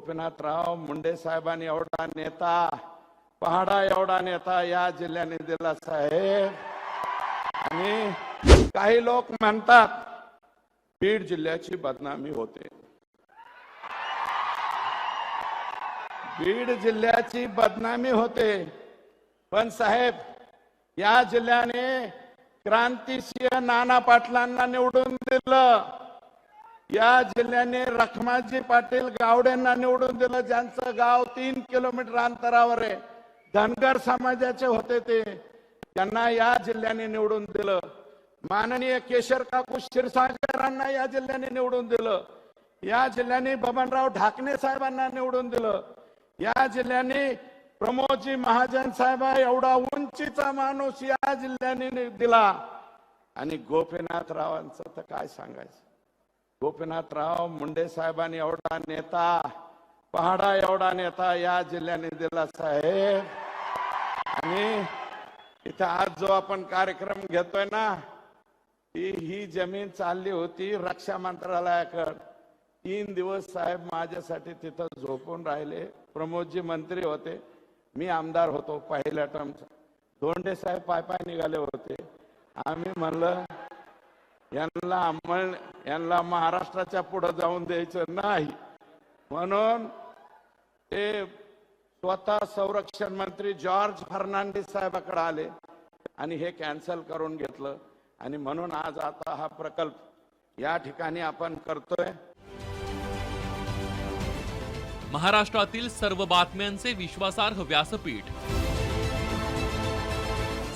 गोपीनाथराव मुंडे साहेबांनी एवढा नेता पहाडा एवढा नेता या जिल्ह्याने दिला साहेब. आणि काही लोक म्हणतात बीड जिल्ह्याची बदनामी होते. बीड जिल्ह्याची बदनामी होते. पण साहेब या जिल्ह्याने क्रांतिसिंह नाना पाटलांना निवडून दिलं. या जिल्ह्याने रखमाजी पाटील गावड्यांना निवडून दिलं ज्यांचं गाव तीन किलोमीटर अंतरावर आहे. धनगर समाजाचे होते ते. त्यांना या जिल्ह्याने निवडून दिलं. माननीय केशर काकू क्षीरसागरांना या जिल्ह्याने निवडून दिलं. या जिल्ह्याने बबनराव ढाकणे साहेबांना निवडून दिलं. या जिल्ह्याने प्रमोदजी महाजन साहेब एवढा उंचीचा माणूस या जिल्ह्याने दिला. आणि गोपीनाथरावांचं तर काय सांगायचं? गोपीनाथराव मुंडे साहेबांनी एवढा नेता पहाडा एवढा नेता या जिल्ह्याने दिला साहेब. आणि इथं आज जो आपण कार्यक्रम घेतोय ना ही ही जमीन चालली होती रक्षा मंत्रालयाकडे. तीन दिवस साहेब माझ्यासाठी तिथं झोपून राहिले. प्रमोदजी मंत्री होते. मी आमदार होतो पहिल्या टर्मचा धोंडे साहेब पाय पाय निघाले होते. आम्ही म्हणलं यांना अंमल यांना महाराष्ट्राच्या पुढे जाऊन द्यायचं नाही. म्हणून ते स्वतः संरक्षण मंत्री जॉर्ज फर्नांडिस साहेबाकडे आले आणि हे कॅन्सल करून घेतलं. आणि म्हणून आज आता हा प्रकल्प या ठिकाणी आपण करतोय. महाराष्ट्रातील सर्व बातम्यांचे विश्वासार्ह व्यासपीठ